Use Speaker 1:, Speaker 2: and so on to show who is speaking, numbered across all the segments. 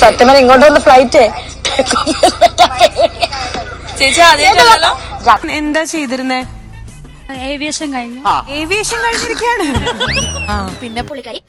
Speaker 1: സത്യം പറഞ്ഞ ഇങ്ങോട്ട് വന്ന ഫ്ലൈറ്റ്
Speaker 2: ചേച്ചി ആദ്യമായിട്ടല്ലോ എന്താ? ചെയ്തിരുന്നേ?
Speaker 3: ഏവിയേഷൻ കഴിഞ്ഞു.
Speaker 2: ഏവിയേഷൻ കഴിഞ്ഞിരിക്കുകയാണ്
Speaker 4: പിന്നെ പുള്ളിക്കാരി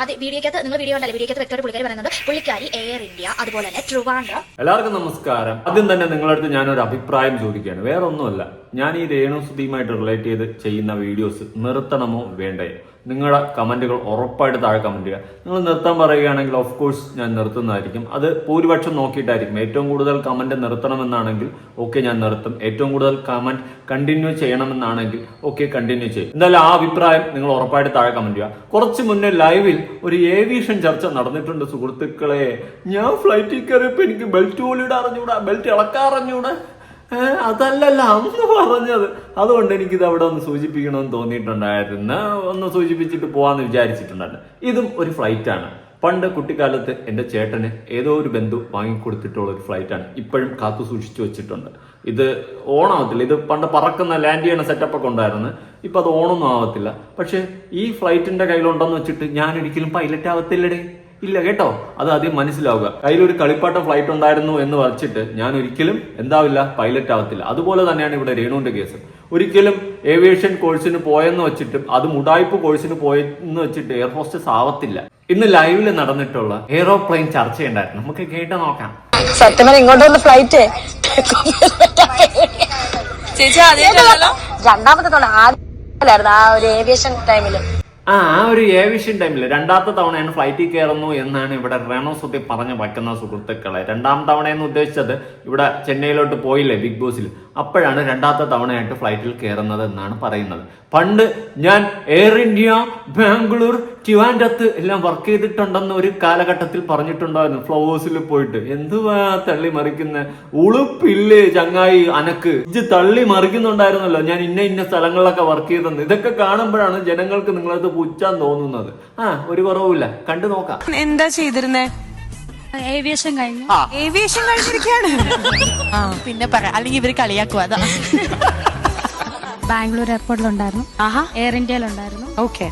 Speaker 4: ആദ്യം വീഡിയോക്കകത്ത് നിങ്ങൾ വീഡിയോ ഉണ്ടല്ലോ വീഡിയോക്കകത്ത് വ്യക്തമായിട്ട് പുള്ളിക്കാരി പറയുന്നത് പുള്ളിക്കാരി എയർ ഇന്ത്യ അതുപോലെ തന്നെ ട്രിവാൻഡ്രം
Speaker 5: എല്ലാവർക്കും നമസ്കാരം. ആദ്യം തന്നെ നിങ്ങളടുത്ത് അടുത്ത് ഞാനൊരു അഭിപ്രായം ചോദിക്കുകയാണ്. വേറെ ഒന്നുമല്ല ഞാൻ ഈ രേണു സുധിയുമായിട്ട് റിലേറ്റ് ചെയ്ത് ചെയ്യുന്ന വീഡിയോസ് നിർത്തണമോ വേണ്ടേ? നിങ്ങളുടെ കമന്റുകൾ ഉറപ്പായിട്ട് താഴെ കമന്റ് ചെയ്യുക നിങ്ങൾ നിർത്താൻ പറയുകയാണെങ്കിൽ ഓഫ് കോഴ്സ് ഞാൻ നിർത്തുന്നതായിരിക്കും. അത് ഭൂരിപക്ഷം നോക്കിയിട്ടായിരിക്കും. ഏറ്റവും കൂടുതൽ കമന്റ് നിർത്തണമെന്നാണെങ്കിൽ ഓക്കെ ഞാൻ നിർത്തും. ഏറ്റവും കൂടുതൽ കമന്റ് കണ്ടിന്യൂ ചെയ്യണമെന്നാണെങ്കിൽ ഓക്കെ കണ്ടിന്യൂ ചെയ്യും. എന്തായാലും ആ അഭിപ്രായം നിങ്ങൾ ഉറപ്പായിട്ട് താഴെ കമന്റ് ചെയ്യുക കുറച്ച് മുന്നേ ലൈവിൽ ഒരു ഏവിയേഷൻ ചർച്ച നടന്നിട്ടുണ്ട് സുഹൃത്തുക്കളെ. ഞാൻ ഫ്ലൈറ്റിൽ കയറിയപ്പോ എനിക്ക് ബെൽറ്റ് പോലും ഇടാറിഞ്ഞൂടാ ബെൽറ്റ് ഏ, അതല്ലല്ല അന്ന് പറഞ്ഞത്. അതുകൊണ്ട് എനിക്കിത് അവിടെ ഒന്ന് സൂചിപ്പിക്കണമെന്ന് തോന്നിയിട്ടുണ്ടായിരുന്നു. ഒന്ന് സൂചിപ്പിച്ചിട്ട് പോവാന്ന് വിചാരിച്ചിട്ടുണ്ടായിരുന്നു. ഇതും ഒരു ഫ്ലൈറ്റാണ്. പണ്ട് കുട്ടിക്കാലത്ത് എന്റെ ചേട്ടന് ഏതോ ഒരു ബന്ധു വാങ്ങിക്കൊടുത്തിട്ടുള്ള ഒരു ഫ്ലൈറ്റാണ്. ഇപ്പോഴും കാത്തു സൂക്ഷിച്ചു വെച്ചിട്ടുണ്ട്. ഇത് ഓണാവത്തില്ല. ഇത് പണ്ട് പറക്കുന്ന ലാൻഡ് ചെയ്യണ സെറ്റപ്പ് ഒക്കെ ഉണ്ടായിരുന്നു. ഇപ്പൊ അത് ഓണൊന്നും ആവത്തില്ല. പക്ഷെ ഈ ഫ്ലൈറ്റിന്റെ കയ്യിലുണ്ടെന്ന് വെച്ചിട്ട് ഞാൻ ഒരിക്കലും പൈലറ്റ് ആവത്തില്ലടേ. ഇല്ല കേട്ടോ. അത് ആദ്യം മനസ്സിലാവുക. കയ്യിലൊരു കളിപ്പാട്ട ഫ്ലൈറ്റ് ഉണ്ടായിരുന്നു എന്ന് വച്ചിട്ട് ഞാൻ ഒരിക്കലും എന്താവില്ല പൈലറ്റ് ആവത്തില്ല. അതുപോലെ തന്നെയാണ് ഇവിടെ രേണുവിന്റെ കേസ് ഒരിക്കലും ഏവിയേഷൻ കോഴ്സിന് പോയെന്ന് വെച്ചിട്ട് അത് മുടായ്പ് കോഴ്സിന് പോയെന്ന് വെച്ചിട്ട് എയർ ഹോസ്റ്റസ് ആവത്തില്ല. ഇന്ന് ലൈവിൽ നടന്നിട്ടുള്ള എയറോപ്ലെയിൻ ചർച്ചയുണ്ടായിരുന്നു നമുക്ക് കേട്ട് നോക്കാം.
Speaker 1: സത്യം പറഞ്ഞാൽ ഇങ്ങോട്ട് വന്ന ഫ്ലൈറ്റ്
Speaker 2: ചേച്ചി
Speaker 1: രണ്ടാമത്തെ തവണ ആ ഒരു ഏവിയേഷൻ ടൈമിൽ
Speaker 5: ആ ആ ഒരു ഏവിയേഷൻ ടൈമിൽ രണ്ടാമത്തെ തവണയാണ് ഫ്ലൈറ്റിൽ കയറുന്നു എന്നാണ് ഇവിടെ റെനോസുത്തി പറഞ്ഞു വയ്ക്കുന്ന സുഹൃത്തുക്കളെ. രണ്ടാം എന്ന് ഉദ്ദേശിച്ചത് ഇവിടെ ചെന്നൈയിലോട്ട് പോയില്ലേ ബിഗ് ബോസിൽ. അപ്പോഴാണ് രണ്ടാമത്തെ തവണയായിട്ട് ഫ്ലൈറ്റിൽ കയറുന്നത് എന്നാണ് പറയുന്നത്. പണ്ട് ഞാൻ എയർ ഇന്ത്യ ബാംഗ്ലൂർ ട്രിവാൻഡത്ത് എല്ലാം വർക്ക് ചെയ്തിട്ടുണ്ടെന്ന് ഒരു കാലഘട്ടത്തിൽ പറഞ്ഞിട്ടുണ്ടായിരുന്നു. ഫ്ലവേഴ്സിൽ പോയിട്ട്. എന്തുവാ തള്ളി മറിക്കുന്ന? ഉളുപ്പില്ലേ ചങ്ങായി അനക്ക്? ഇത് തള്ളി മറിക്കുന്നുണ്ടായിരുന്നല്ലോ. ഞാൻ ഇന്ന ഇന്ന സ്ഥലങ്ങളിലൊക്കെ വർക്ക് ചെയ്തെന്ന്. ഇതൊക്കെ കാണുമ്പോഴാണ് ജനങ്ങൾക്ക് നിങ്ങളത് പുച്ഛാൻ തോന്നുന്നത്. ആ ഒരു കുറവുമില്ല. കണ്ടു നോക്കാം.
Speaker 2: എന്താ ചെയ്തിരുന്നേ?
Speaker 3: ഏവിയേഷൻ കഴിഞ്ഞു.
Speaker 2: ഏവിയേഷൻ കഴിഞ്ഞിരിക്കാണ്
Speaker 6: പിന്നെ പറ അല്ലെങ്കിൽ ഇവർ കളിയാക്കുക അതാ.
Speaker 3: ബാംഗ്ലൂർ എയർപോർട്ടിലുണ്ടായിരുന്നു എയർ ഇന്ത്യയിലുണ്ടായിരുന്നു
Speaker 2: ഓക്കെ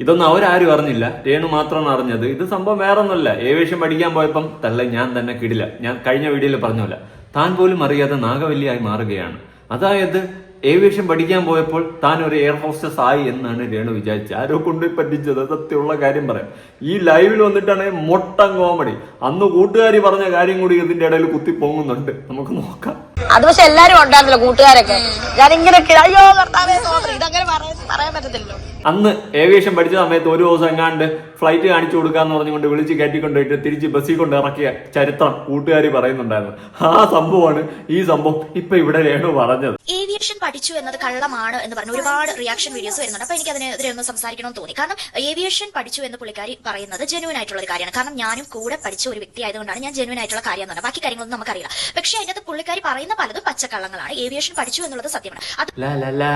Speaker 5: ഇതൊന്നും അവരാരും അറിഞ്ഞില്ല. രേണു മാത്രമാണ് അറിഞ്ഞത്. ഇത് സംഭവം വേറെ ഒന്നുമല്ല ഏവിയേഷൻ പഠിക്കാൻ പോയപ്പം തള്ള ഞാൻ തന്നെ കിടില്ല ഞാൻ കഴിഞ്ഞ വീഡിയോയിൽ പറഞ്ഞല്ല താൻ പോലും അറിയാതെ നാഗവല്ലിയായി മാറുകയാണ്. അതായത് ഏവിയേഷൻ പഠിക്കാൻ പോയപ്പോൾ താൻ ഒരു എയർ ഹോസ്റ്റസ് ആയി എന്നാണ് രേണു വിചാരിച്ചത്. ആരോ കൊണ്ട് പറ്റിച്ചത്. സത്യമുള്ള കാര്യം പറയാം. ഈ ലൈവിൽ വന്നിട്ടാണ് മൊട്ടം കോമഡി. അന്ന് കൂട്ടുകാരി പറഞ്ഞ കാര്യം കൂടി ഇതിന്റെ ഇടയിൽ കുത്തി പൊങ്ങുന്നുണ്ട് നമുക്ക് നോക്കാം.
Speaker 1: അത് പക്ഷെ എല്ലാരും ഉണ്ടായിരുന്നല്ലോ കൂട്ടുകാരൊക്കെ. ഞാനിങ്ങനെ ഇങ്ങനെ അയ്യോ കർത്താവേ. ഇതങ്ങനെ പറയാൻ പറ്റത്തില്ലല്ലോ.
Speaker 5: അന്ന് ഏവിയേഷൻ പഠിച്ച സമയത്ത് ഒരു ദിവസം എങ്ങാണ്ട് ഫ്ലൈറ്റ് കാണിച്ചു കൊടുക്കാന്ന് പറഞ്ഞുകൊണ്ട് വിളിച്ച് കയറ്റിക്കൊണ്ടുപോയിട്ട് തിരിച്ച് ബസ്സിൽ കൊണ്ട് ഇറക്കിയ ചരിത്രം കൂട്ടുകാർ പറയുന്നുണ്ടായിരുന്നു. ആ സംഭവമാണ് ഈ സംഭവം ഇപ്പൊ ഇവിടെ രേണു പറഞ്ഞത്.
Speaker 4: ഏവിയേഷൻ പഠിച്ചു എന്നത് കള്ളമാണ് എന്ന് പറഞ്ഞ ഒരുപാട് റിയാക്ഷൻ വീഡിയോസ് വരുന്നുണ്ട്. അപ്പൊ എനിക്ക് അതിനെതിരെ ഒന്ന് സംസാരിക്കണം തോന്നി. കാരണം ഏവിയേഷൻ പഠിച്ചു എന്ന് പുള്ളിക്കാരി പറയുന്നത് ജെനുവൻ ആയിട്ടുള്ള ഒരു കാര്യമാണ്. കാരണം ഞാനും കൂടെ പഠിച്ച ഒരു വ്യക്തി ആയതുകൊണ്ടാണ് ഞാൻ ജെനുവൻ ആയിട്ടുള്ള കാര്യം എന്ന് പറഞ്ഞത്. ബാക്കി കാര്യങ്ങളൊന്നും നമുക്കറിയില്ല. പക്ഷെ അതിനകത്ത് പുള്ളിക്കാരി പറയുന്ന പലതും പച്ചക്കള്ളങ്ങളാണ്. ഏവിയേഷൻ പഠിച്ചു എന്നുള്ളത് സത്യമാണ്. അത്
Speaker 5: ലാ ലാ ലാ,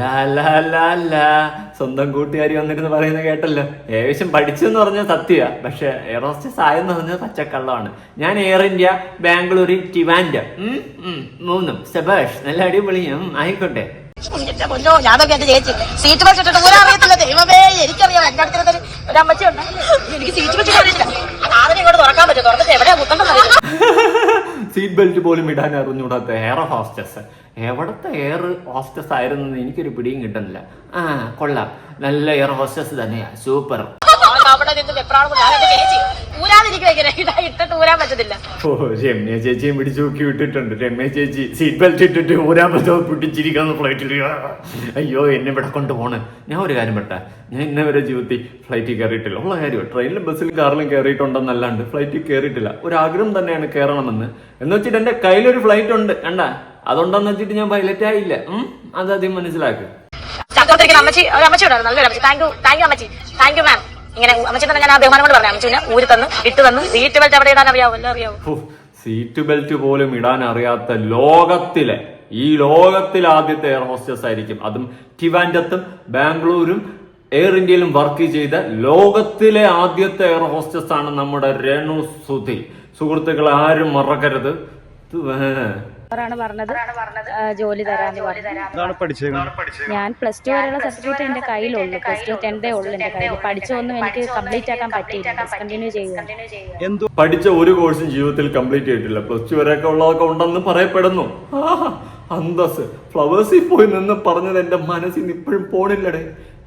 Speaker 5: ലാ ലാ ലാ ലാ. സ്വന്തം കൂട്ടുകാരി വന്നിരുന്ന് പറയുന്നത് കേട്ടല്ലോ. ഏവിയേഷൻ ഏകദേശം പഠിച്ചെന്ന് പറഞ്ഞ സത്യ പക്ഷെ എയറോസ്റ്റസ് ആയെന്ന് പറഞ്ഞത് പച്ചക്കള്ളമാണ്. ഞാൻ എയർ ഇന്ത്യ ബാംഗ്ലൂരിൽ ടിവാൻഡ ഉം, ഉം, മൂന്നും. സെബേഷ് നല്ല അടിപൊളിയും ആയിക്കോട്ടെ.
Speaker 1: പൊന്നോ ഞാനൊക്കെ എന്റെ ചേച്ചി. സീറ്റ് ബെൽറ്റ് ഇട്ടിട്ട് ഊരാൻ അറിയത്തില്ല. ദൈവമേ എനിക്കറിയാം. എന്റെ ഒരു അമ്മച്ചി ഉണ്ട് എനിക്ക് സീറ്റ് ബെൽറ്റ് അറിയില്ല. അതിനെ ഇങ്ങോട്ട് തുറക്കാൻ പറ്റും തുറന്നിട്ട് എവിടെയാ കുത്തേണ്ടത്? അറിയില്ല
Speaker 5: സീറ്റ് ബെൽറ്റ് പോലും ഇടാൻ അറിഞ്ഞൂടാത്ത എയർ ഹോസ്റ്റസ് എവിടത്തെ എയർ ഹോസ്റ്റസ് ആയിരുന്നെന്ന് എനിക്കൊരു പിടിയും കിട്ടുന്നില്ല. ആ കൊള്ളാം. നല്ല എയർ ഹോസ്റ്റസ് തന്നെയാണ് സൂപ്പർ
Speaker 1: അവിടെ നിന്ന് വെപ്രാളം ഞാൻ എന്റെ ചേച്ചി ഊരാതിരിക്കും ഇങ്ങനെ. ഇതാ ഇട്ടിട്ട് ഊരാൻ പറ്റത്തില്ല.
Speaker 5: ഓ രമ്യ ചേച്ചിയും പിടിച്ചു നോക്കി വിട്ടിട്ടുണ്ട്. രമ്യ ചേച്ചി സീറ്റ് ബെൽറ്റ് ഇട്ടിട്ട് ഊരാൻ പറ്റോ? പിടിച്ചിരിക്കുന്നു ഫ്ലൈറ്റിൽ അയ്യോ എന്നെ ഇവിടെ കൊണ്ട് പോണ് ഞാൻ ഒരു കാര്യം പെട്ട ഞാൻ ഇന്ന വരെ ജീവിതത്തിൽ ഫ്ലൈറ്റിൽ കയറിയിട്ടില്ല. ഉള്ള കാര്യം ട്രെയിനിലും ബസ്സിലും കാറിലും കയറിയിട്ടുണ്ടെന്നല്ലാണ്ട് ഫ്ലൈറ്റിൽ കയറിയിട്ടില്ല. ഒരു ആഗ്രഹം തന്നെയാണ് കയറണമെന്ന്. എന്ന് വെച്ചിട്ട് എന്റെ കയ്യിലൊരു ഫ്ലൈറ്റ് ഉണ്ട്. കണ്ട? അതുണ്ടെന്ന് വെച്ചിട്ട് ഞാൻ പൈലറ്റ് ആയില്ല. അത് അതാദ്യം
Speaker 1: മനസ്സിലാക്കുക അമ്മച്ചി ഒരു അമ്മച്ചി ഉണ്ടായിരുന്നു. നല്ലൊരു അമ്മച്ചി. താങ്ക് യു താങ്ക് യു അമ്മച്ചി. താങ്ക് യു മാം ഇങ്ങനെ അമ്മച്ചി തന്നെ ഞാൻ ആ ബഹുമാനം കൊണ്ട് പറഞ്ഞു അമ്മച്ചിനെ ഊരി തന്നു ഇട്ട് തന്നു. സീറ്റ് ബെൽറ്റ് അവിടെ ഇടാൻ അറിയാവോ? എല്ലാം അറിയാവോ?
Speaker 5: സീറ്റ് ബെൽറ്റ് പോലും ഇടാൻ അറിയാത്ത ലോകത്തിലെ ഈ ലോകത്തിൽ ആദ്യത്തെ എയർ ഹോസ്റ്റസ് ആയിരിക്കും. അതും ടിവാൻഡത്തും ബാംഗ്ലൂരും എയർ ഇന്ത്യയിലും വർക്ക് ചെയ്ത ലോകത്തിലെ ആദ്യത്തെ എയർ ഹോസ്റ്റസ് ആണ് നമ്മുടെ രേണു സുധി സുഹൃത്തുക്കൾ ആരും മറക്കരുത്.
Speaker 3: അവരാണ് പറഞ്ഞത്. ജോലി തരാന്ന് പറഞ്ഞു. ഞാൻ പ്ലസ് ടു വരെയുള്ള സർട്ടിഫിക്കറ്റ് എന്റെ കയ്യിലുള്ളൂ പ്ലസ് ടു ടെൻതേ ഉള്ളൂ. എന്റെ കയ്യിൽ പഠിച്ചൊന്നും എനിക്ക് കംപ്ലീറ്റ് ആക്കാൻ പറ്റിയില്ല കണ്ടിന്യൂ ചെയ്യുക
Speaker 7: എന്തോ
Speaker 5: പഠിച്ച ഒരു കോഴ്സും ജീവിതത്തിൽ കംപ്ലീറ്റ് ചെയ്തിട്ടില്ല. പ്ലസ് ടു വരെയൊക്കെ ഉള്ളതൊക്കെ ഉണ്ടെന്ന് പറയപ്പെടുന്നു. അന്തസ് ഫ്ലവേഴ്സിൽ പോയി നിന്ന് പറഞ്ഞത് എന്റെ മനസ്സിൽ നിന്ന് ഇപ്പോഴും പോണില്ലടേ.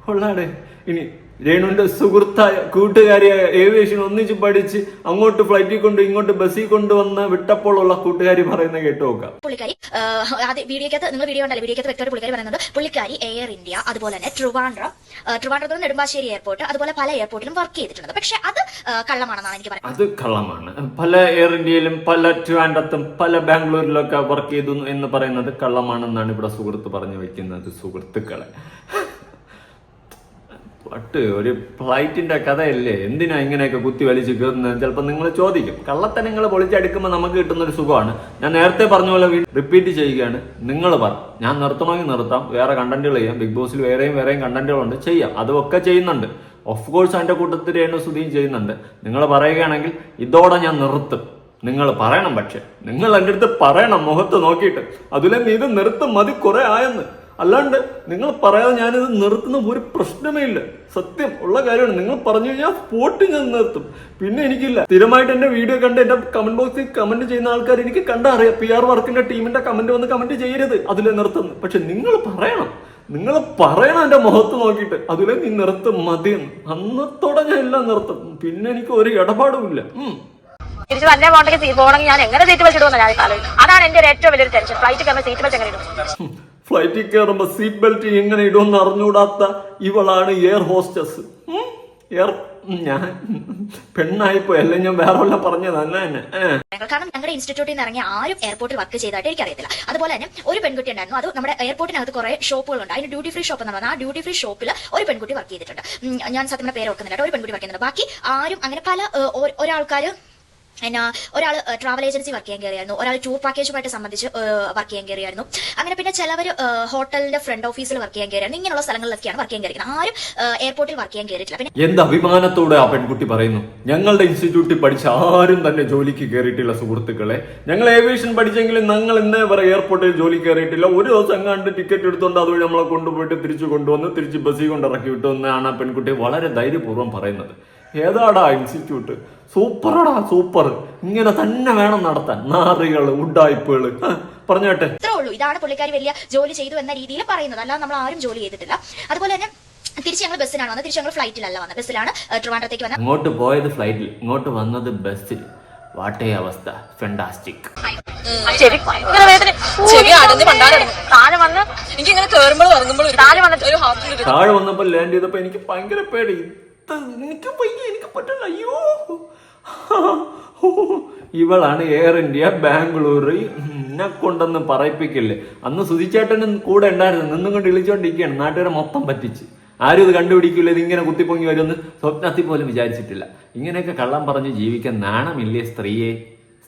Speaker 5: കൊള്ളാടേ. ഇനി രേണുവിന്റെ സുഹൃത്തായ കൂട്ടുകാരിയായ ഏവിയേഷൻ ഒന്നിച്ച് പഠിച്ച് അങ്ങോട്ട് ഫ്ലൈറ്റിൽ കൊണ്ട് ഇങ്ങോട്ട് ബസ്സിൽ കൊണ്ടുവന്ന് വിട്ടപ്പോഴുള്ള കൂട്ടുകാരി പറയുന്ന കേട്ട് നോക്കാം.
Speaker 4: പുള്ളിക്കാരി ആദ്യം വീഡിയോക്കകത്ത് നിങ്ങൾ വീഡിയോ ഉണ്ടല്ലോ വീഡിയോക്കകത്ത് വ്യക്തമായിട്ട് പുള്ളിക്കാരി പറയുന്നത് പുള്ളിക്കാരി എയർ ഇന്ത്യ അതുപോലെ തന്നെ ട്രിവാൻഡ്രം ട്രിവാൻഡ്രത്ത് നെടുമ്പാശ്ശേരി എയർപോർട്ട് അതുപോലെ പല എയർപോർട്ടിലും വർക്ക് ചെയ്തിട്ടുണ്ട്. പക്ഷെ അത് കള്ളമാണെന്നാണ് എനിക്ക് പറയുന്നത്
Speaker 5: അത് കള്ളമാണ്. പല എയർ ഇന്ത്യയിലും പല ട്രിവാൻഡ്രത്തും പല ബാംഗ്ലൂരിലൊക്കെ വർക്ക് ചെയ്തു എന്ന് പറയുന്നത് കള്ളമാണെന്നാണ് ഇവിടെ സുഹൃത്ത് പറഞ്ഞു വെക്കുന്നത് സുഹൃത്തുക്കളെ. പട്ട് ഒരു ഫ്ലൈറ്റിന്റെ കഥയല്ലേ? എന്തിനാ ഇങ്ങനെയൊക്കെ കുത്തി വലിച്ച് കയറുന്നത്? ചിലപ്പോൾ നിങ്ങൾ ചോദിക്കും. കള്ളത്തനങ്ങൾ പൊളിച്ചെടുക്കുമ്പോൾ നമുക്ക് കിട്ടുന്ന ഒരു സുഖമാണ്. ഞാൻ നേരത്തെ പറഞ്ഞ പോലെ റിപ്പീറ്റ് ചെയ്യുകയാണ്. നിങ്ങൾ പറ. ഞാൻ നിർത്തണമെങ്കിൽ നിർത്താം. വേറെ കണ്ടന്റുകൾ ചെയ്യാം. ബിഗ് ബോസിൽ വേറെയും വേറെയും കണ്ടന്റുകളുണ്ട് ചെയ്യാം. അതൊക്കെ ചെയ്യുന്നുണ്ട്. ഓഫ് കോഴ്സ് അതിന്റെ കൂട്ടത്തിൽ രേണു സ്തുതിയും ചെയ്യുന്നുണ്ട്. നിങ്ങൾ പറയുകയാണെങ്കിൽ ഇതോടെ ഞാൻ നിർത്തും. നിങ്ങൾ പറയണം പക്ഷെ. നിങ്ങൾ എന്റെ അടുത്ത് പറയണം. മുഖത്ത് നോക്കിയിട്ട്. അതിലെ നീ ഇത് നിർത്തും. മതി കുറെ ആയെന്ന്. അല്ലാണ്ട് നിങ്ങൾ പറയാതെ ഞാനിത് നിർത്തുന്ന ഒരു പ്രശ്നമേ ഇല്ല. സത്യം ഉള്ള കാര്യമാണ്. നിങ്ങൾ പറഞ്ഞു കഴിഞ്ഞാൽ സ്പോട്ട് ഞാൻ നിർത്തും. പിന്നെ എനിക്കില്ല. സ്ഥിരമായിട്ട് എന്റെ വീഡിയോ കണ്ട് എന്റെ കമന്റ് ബോക്സിൽ കമന്റ് ചെയ്യുന്ന ആൾക്കാർ എനിക്ക് കണ്ടറിയാം പി ആർ വർക്കിന്റെ ടീമിന്റെ കമന്റ് വന്ന് കമന്റ് ചെയ്യരുത്. അതിലെ നിർത്തുന്നു. പക്ഷെ നിങ്ങൾ പറയണം. നിങ്ങൾ പറയണം എന്റെ മുഖത്ത് നോക്കിയിട്ട്. അതിലെ നീ നിർത്തും മതിയെന്ന് അന്നത്തോടെ ഞാൻ എല്ലാം നിർത്തും. പിന്നെ എനിക്ക് ഒരു ഇടപാടുമില്ല ഇല്ല.
Speaker 1: തിരിച്ച് തന്നെ പോകണമെങ്കിൽ പോകണമെങ്കിൽ ഞാൻ എങ്ങനെ സീറ്റ് ബെൽറ്റ് ഇടുമെന്ന് ഞാൻ അതാണ് എന്റെ ഏറ്റവും വലിയൊരു ടെൻഷൻ ഫ്ലൈറ്റ് കയറുമ്പോൾ സീറ്റ് ബെൽറ്റ് എങ്ങനെ ഇടും?
Speaker 5: ഫ്ലൈറ്റിൽ കയറുമ്പോ സീറ്റ് ബെൽറ്റ് എങ്ങനെ ഇടുമെന്ന് അറിഞ്ഞൂടാത്ത ഇവളാണ് എയർ ഹോസ്റ്റസ്? എയർ ഞാൻ പെണ്ണായിപ്പോ അല്ലെ ഞാൻ വേറെ വല്ല പറഞ്ഞതല്ല തന്നെ
Speaker 4: കാരണം ഞങ്ങളുടെ ഇൻസ്റ്റിറ്റ്യൂട്ടിൽ നിന്ന് ഇറങ്ങിയ ആരും എയർപോർട്ടിൽ വർക്ക് ചെയ്തായിട്ട് എനിക്കറിയത്തില്ല. അതുപോലെ തന്നെ ഒരു പെൺകുട്ടി ഉണ്ടായിരുന്നു. അത് നമ്മുടെ എയർപോർട്ടിനകത്ത് കുറെ ഷോപ്പുകളുണ്ട് അതിന് ഡ്യൂട്ടി ഫ്രീ ഷോപ്പ് എന്ന് പറഞ്ഞാൽ ആ ഡ്യൂട്ടി ഫ്രീ ഷോപ്പിൽ ഒരു പെൺകുട്ടി വർക്ക് ചെയ്തിട്ടുണ്ട്. ഞാൻ സത്യം പേര് ഓർക്കുന്നില്ല ഒരു പെൺകുട്ടി വർക്ക് ചെയ്യുന്നുണ്ട്. ബാക്കി ആരും അങ്ങനെ പല ഒരാൾക്കാർ എന്നാ ഒരാൾ ട്രാവൽ ഏജൻസി വർക്ക് ചെയ്യാൻ കയറിയായിരുന്നു. ഒരാൾ ടൂർ പാക്കേജുമായിട്ട് സംബന്ധിച്ച് വർക്ക് ചെയ്യാൻ കയറിയായിരുന്നു. അങ്ങനെ പിന്നെ ചിലവർ ഹോട്ടലിന്റെ ഫ്രണ്ട് ഓഫീസിൽ വർക്ക് ചെയ്യാൻ കയറിയായിരുന്നു. ഇങ്ങനെയുള്ള സ്ഥലങ്ങളിലൊക്കെയാണ് വർക്ക് ചെയ്യാൻ കയറിയത് ആരും എയർപോർട്ടിൽ വർക്ക് ചെയ്യാൻ കയറിയിട്ടില്ല. പിന്നെ
Speaker 5: എന്ത് അഭിമാനത്തോടെ ആ പെൺകുട്ടി പറയുന്നു? ഞങ്ങളുടെ ഇൻസ്റ്റിറ്റ്യൂട്ടിൽ പഠിച്ച ആരും തന്നെ ജോലിക്ക് കയറിയിട്ടില്ല സുഹൃത്തുക്കളെ. ഞങ്ങൾ ഏവിയേഷൻ പഠിച്ചെങ്കിലും ഞങ്ങൾ ഇന്നേ വരെ എയർപോർട്ടിൽ ജോലി കയറിയിട്ടില്ല. ഒരു ദിവസം കണ്ട് ടിക്കറ്റ് എടുത്തുകൊണ്ട് അതുവഴി നമ്മളെ കൊണ്ടുപോയിട്ട് തിരിച്ചു കൊണ്ടുവന്ന് തിരിച്ച് ബസ്സിൽ കൊണ്ട് ഇറക്കി വിട്ടു എന്നാണ് ആ പെൺകുട്ടി വളരെ ധൈര്യപൂർവം പറയുന്നത്. ഏതാടാ ഇൻസ്റ്റിറ്റ്യൂട്ട് സൂപ്പറാടാ സൂപ്പർ. ഇങ്ങനെ തന്നെ വേണം നടത്താൻ. നാറികൾ ഉഡായ്പകൾ പറഞ്ഞോട്ടെ
Speaker 4: ഇത്രേ ഉള്ളൂ. ഇതാണ് പുള്ളിക്കാരി വലിയ ജോലി ചെയ്തു എന്ന രീതിയിൽ പറയുന്നത്. അല്ലാതെ നമ്മൾ ആരും ജോലി ചെയ്തിട്ടില്ല. അതുപോലെ തന്നെ തിരിച്ച് ഞങ്ങൾ ബസ്സിലാണ് വന്നത്. തിരിച്ച് ഞങ്ങൾ ഫ്ലൈറ്റിലല്ല വന്നത്. ബസ്സിലാണ് ട്രിവാൻഡ്രത്തേക്ക് വന്നത്.
Speaker 5: അങ്ങോട്ട് പോയത് ഫ്ലൈറ്റിൽ ഇങ്ങോട്ട് വന്നത് ബസ്സിൽ വാട്ടേ അവസ്ഥ. ഫെൻഡാസ്റ്റിക്
Speaker 1: ശരി. ഭയങ്കര വേദന.
Speaker 2: ചെറിയ ആടന്ന് പണ്ടാരടങ്ങും.
Speaker 1: താഴെ വന്ന്
Speaker 2: എനിക്ക് ഇങ്ങനെ കേറുമ്പോൾ ഇറങ്ങുമ്പോൾ
Speaker 1: താഴെ വന്നിട്ട്
Speaker 2: ഒരു ഹാർട്ടിൽ
Speaker 5: താഴെ വന്നപ്പോൾ ലാൻഡ് ചെയ്തപ്പോൾ എനിക്ക് ഭയങ്കര പേടി. എനിക്ക് പയ്യ എനിക്ക് പറ്റില്ല അയ്യോ. ഇവളാണ് എയർ ഇന്ത്യ ബാംഗ്ലൂർ എന്നെ കൊണ്ടൊന്ന് പറയിപ്പിക്കില്ലേ. അന്ന് സുധിച്ചേട്ടനും കൂടെ ഉണ്ടായിരുന്നു. നിന്നും കൊണ്ട് ഇളിച്ചോണ്ടിരിക്കുകയാണ്. നാട്ടുകാരെ മൊത്തം പറ്റിച്ച്. ആരും ഇത് കണ്ടുപിടിക്കില്ല ഇതിങ്ങനെ കുത്തിപ്പൊങ്ങി വരുമെന്ന് സ്വപ്നത്തിൽ പോലും വിചാരിച്ചിട്ടില്ല. ഇങ്ങനെയൊക്കെ കള്ളം പറഞ്ഞ് ജീവിക്കാൻ നാണമില്ലേ സ്ത്രീയെ?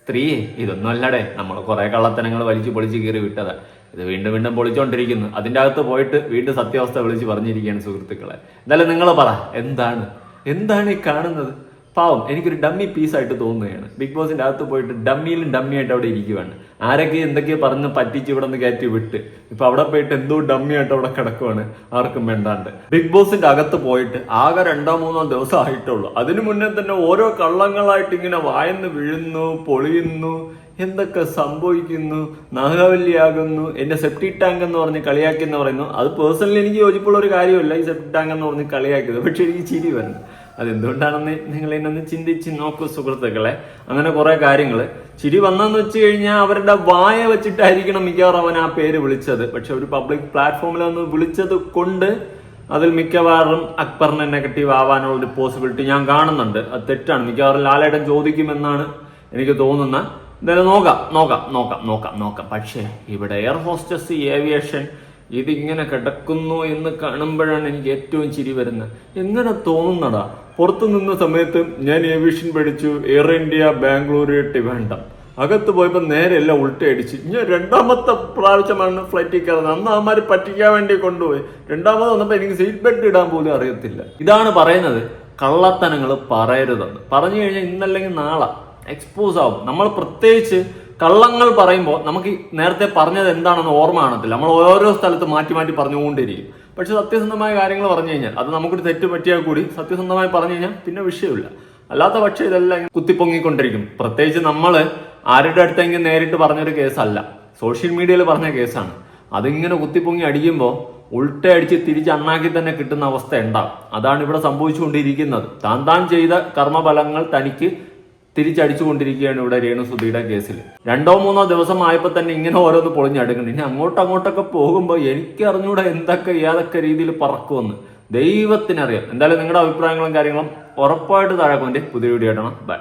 Speaker 5: സ്ത്രീയെ ഇതൊന്നും അല്ലടേ നമ്മൾ കുറെ കള്ളത്തനങ്ങൾ വലിച്ചു പൊളിച്ച് കീറി വിട്ടതാ. ഇത് വീണ്ടും വീണ്ടും പൊളിച്ചോണ്ടിരിക്കുന്നു. അതിന്റെ അകത്ത് പോയിട്ട് വീണ്ടും സത്യാവസ്ഥ വിളിച്ച് പറഞ്ഞിരിക്കുകയാണ് സുഹൃത്തുക്കളെ. എന്നാലും നിങ്ങൾ പറ എന്താണ്? എന്താണ് ഈ കാണുന്നത്? പാവം എനിക്കൊരു ഡമ്മി പീസായിട്ട് തോന്നുകയാണ്. ബിഗ് ബോസിന്റെ അകത്ത് പോയിട്ട് ഡമ്മിയിലും ഡമ്മിയായിട്ട് അവിടെ ഇരിക്കുവാണ്. ആരൊക്കെ എന്തൊക്കെയോ പറഞ്ഞ് പറ്റിച്ച് ഇവിടെ നിന്ന് കയറ്റി വിട്ട്. ഇപ്പൊ അവിടെ പോയിട്ട് എന്തോ ഡമ്മിയായിട്ട് അവിടെ കിടക്കുവാണ്. ആർക്കും വേണ്ടാണ്ട്. ബിഗ് ബോസിന്റെ അകത്ത് പോയിട്ട് ആകെ രണ്ടോ മൂന്നോ ദിവസം ആയിട്ടുള്ളൂ. അതിനു മുന്നേ തന്നെ ഓരോ കള്ളങ്ങളായിട്ട് ഇങ്ങനെ വായന്ന് വീഴുന്നു പൊളിയുന്നു. എന്തൊക്കെ സംഭവിക്കുന്നു നാഗവല്ലിയാകുന്നു എന്റെ സെപ്റ്റി ടാങ്ക് എന്ന് പറഞ്ഞ് കളിയാക്കി എന്ന് പറയുന്നു. അത് പേഴ്സണലി എനിക്ക് യോജിപ്പുള്ള ഒരു കാര്യമല്ല ഈ സെപ്റ്റി ടാങ്ക് എന്ന് പറഞ്ഞ് കളിയാക്കിയത്. പക്ഷെ എനിക്ക് ചിരി വരുന്നു. അതെന്തുകൊണ്ടാണെന്ന് നിങ്ങൾ എന്നൊന്ന് ചിന്തിച്ച് നോക്കൂ സുഹൃത്തുക്കളെ. അങ്ങനെ കുറേ കാര്യങ്ങൾ. ചിരി വന്നെന്ന് വെച്ച് കഴിഞ്ഞാൽ അവരുടെ വായ വെച്ചിട്ടായിരിക്കണം മിക്കവാറും അവൻ ആ പേര് വിളിച്ചത്. പക്ഷെ ഒരു പബ്ലിക് പ്ലാറ്റ്ഫോമിൽ ഒന്ന് വിളിച്ചത് കൊണ്ട് അതിൽ മിക്കവാറും അക്ബറിന് നെഗറ്റീവ് ആവാനുള്ള ഒരു പോസിബിലിറ്റി ഞാൻ കാണുന്നുണ്ട്. അത് തെറ്റാണ്. മിക്കവാറും ലാലേട്ടൻ ചോദിക്കുമെന്നാണ് എനിക്ക് തോന്നുന്ന എന്തായാലും നോക്കാം നോക്കാം നോക്കാം നോക്കാം നോക്കാം. പക്ഷേ ഇവിടെ എയർ ഹോസ്റ്റസ് ഏവിയേഷൻ ഇതിങ്ങനെ കിടക്കുന്നു എന്ന് കാണുമ്പോഴാണ് എനിക്ക് ഏറ്റവും ചിരി വരുന്നത്. എങ്ങനെ തോന്നുന്നടാ? പുറത്തു നിന്ന സമയത്ത് ഞാൻ ഏവിയേഷൻ പഠിച്ചു എയർ ഇന്ത്യ ബാംഗ്ലൂർ ടിവാൻഡം അകത്ത് പോയപ്പോൾ നേരെ എല്ലാം ഉൾട്ടയടിച്ച് ഞാൻ രണ്ടാമത്തെ പ്രാവശ്യമാണ് ഫ്ലൈറ്റിൽ കയറുന്നത്. അന്ന് അവന്മാര് പറ്റിക്കാൻ വേണ്ടി കൊണ്ടുപോയി. രണ്ടാമത് വന്നപ്പോ എനിക്ക് സീറ്റ് ബെൽറ്റ് ഇടാൻ പോലും അറിയത്തില്ല. ഇതാണ് പറയുന്നത് കള്ളത്തനങ്ങൾ പറയരുതെന്ന്. പറഞ്ഞു കഴിഞ്ഞാൽ ഇന്നല്ലെങ്കിൽ നാളെ. എക്സ്പോസ് ആവും. നമ്മൾ പ്രത്യേകിച്ച് കള്ളങ്ങൾ പറയുമ്പോൾ നമുക്ക് നേരത്തെ പറഞ്ഞത് എന്താണെന്ന് ഓർമ്മ കാണത്തില്ല. നമ്മൾ ഓരോ സ്ഥലത്ത് മാറ്റി മാറ്റി പറഞ്ഞുകൊണ്ടിരിക്കും. പക്ഷെ സത്യസന്ധമായ കാര്യങ്ങൾ പറഞ്ഞു കഴിഞ്ഞാൽ അത് നമുക്കൊരു തെറ്റ് പറ്റിയാൽ കൂടി സത്യസന്ധമായി പറഞ്ഞു കഴിഞ്ഞാൽ പിന്നെ വിഷയമില്ല. അല്ലാത്ത പക്ഷേ ഇതെല്ലാം കുത്തിപ്പൊങ്ങിക്കൊണ്ടിരിക്കും. പ്രത്യേകിച്ച് നമ്മൾ ആരുടെ അടുത്തെങ്കിലും നേരിട്ട് പറഞ്ഞൊരു കേസല്ല. സോഷ്യൽ മീഡിയയിൽ പറഞ്ഞ കേസാണ്. അതിങ്ങനെ കുത്തിപ്പൊങ്ങി അടിക്കുമ്പോൾ ഉൾട്ടയടിച്ച് തിരിച്ച് അണ്ണാക്കി തന്നെ കിട്ടുന്ന അവസ്ഥ ഉണ്ടാവും. അതാണ് ഇവിടെ സംഭവിച്ചുകൊണ്ടിരിക്കുന്നത്. താൻ താൻ ചെയ്ത കർമ്മഫലങ്ങൾ തനിക്ക് തിരിച്ചടിച്ചുകൊണ്ടിരിക്കുകയാണ് ഇവിടെ രേണു സുധിയുടെ കേസിൽ രണ്ടോ മൂന്നോ ദിവസം ആയപ്പോൾ തന്നെ ഇങ്ങനെ ഓരോന്ന് പൊളിഞ്ഞടുക്കണം ഇനി അങ്ങോട്ടും അങ്ങോട്ടൊക്കെ പോകുമ്പോൾ എനിക്ക് അറിഞ്ഞൂടെ എന്തൊക്കെ ഏതൊക്കെ രീതിയിൽ പറക്കുമെന്ന്. ദൈവത്തിനറിയാം. എന്തായാലും നിങ്ങളുടെ അഭിപ്രായങ്ങളും കാര്യങ്ങളും ഉറപ്പായിട്ട് താഴെ കൊണ്ട് പുതിയ വീഡിയോ ഇടണം ബൈ